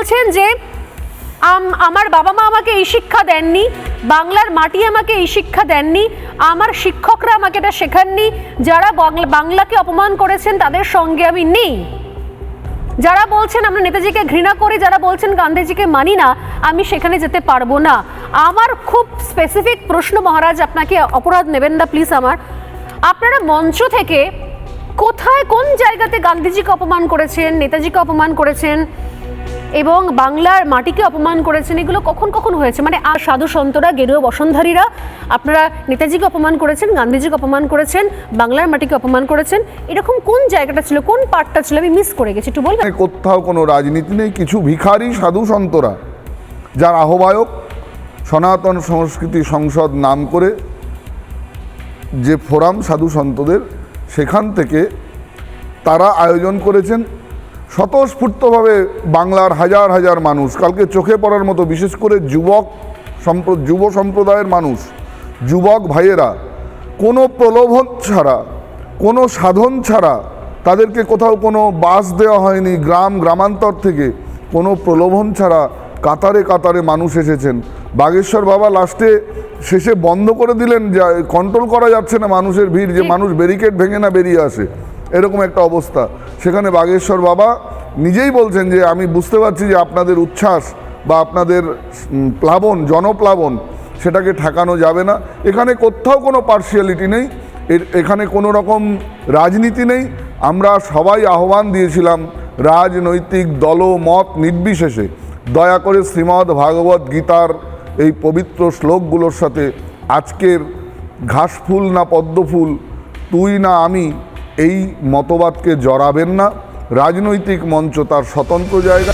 বলছেন যে, আম- আমার বাবা মা আমাকে এই শিক্ষা দেননি, বাংলার মাটি আমাকে এই শিক্ষা দেননি, আমার শিক্ষকরা আমাকে এটা শেখাননি, যারা বাংলাকে অপমান করেছেন তাদের সঙ্গে আমি নেই। যারা বলছেন আমরা নেতাজিকে ঘৃণা করি, যারা বলছেন গান্ধীজিকে মানি না, আমি সেখানে যেতে পারব না। আমার খুব স্পেসিফিক প্রশ্ন মহারাজ, আপনাকে অপরাধ নেবেন না প্লিজ আমার। আপনারা মঞ্চ থেকে কোথায়, কোন জায়গাতে গান্ধীজিকে অপমান করেছেন, নেতাজিকে অপমান করেছেন? এবং বাংলার মাটিকে অপমান করেছেন, এগুলো কখন কখন হয়েছে? মানে আর সাধু সন্তরা, গেরুয়া বসনধারীরা, আপনারা নেতাজিকে অপমান করেছেন, গান্ধীজিকে অপমান করেছেন, বাংলার মাটিকে অপমান করেছেন, এরকম কোন জায়গাটা ছিল, কোন পার্টটা ছিল? আমি মিস করে গেছি, একটু বলবেন? কোথাও কোনো রাজনীতি নেই, কিছু ভিখারি সাধু সন্তরা, যার আহ্বায়ক সনাতন সংস্কৃতি সংসদ নাম করে যে ফোরাম সাধু সন্তদের, সেখান থেকে তারা আয়োজন করেছেন স্বতঃস্ফূর্তভাবে বাংলার হাজার হাজার মানুষ কালকে চোখে পড়ার মতো বিশেষ করে যুবক সম্প্র যুব সম্প্রদায়ের মানুষ যুবক ভাইয়েরা কোনো প্রলোভন ছাড়া কোনো সাধন ছাড়া তাদেরকে কোথাও কোনো বাস দেওয়া হয়নি গ্রাম গ্রামান্তর থেকে কোনো প্রলোভন ছাড়া কাতারে কাতারে মানুষ এসেছেন। বাগেশ্বর বাবা লাস্টে শেষে বন্ধ করে দিলেন যা কন্ট্রোল করা যাচ্ছে না মানুষের ভিড় যে মানুষ ব্যারিকেড ভেঙে না বেরিয়ে আসে। এরকম একটা অবস্থা। সেখানে বাগেশ্বর বাবা নিজেই বলছেন যে, আমি বুঝতে পারছি যে আপনাদের উচ্ছ্বাস বা আপনাদের প্লাবন, জনপ্লাবন সেটাকে ঠেকানো যাবে না। এখানে কোথাও কোনো পার্সিয়ালিটি নেই। এখানে কোনো রকম রাজনীতি নেই। আমরা সবাই আহ্বান দিয়েছিলাম রাজনৈতিক দল, মত নির্বিশেষে। দয়া করে শ্রীমদ্ ভাগবত গীতার এই পবিত্র শ্লোকগুলোর সাথে আজকের ঘাসফুল না পদ্মফুল, তুই না আমি এই মতবাদকে জড়াবেন না। রাজনৈতিক মঞ্চ তার স্বতন্ত্র জায়গা।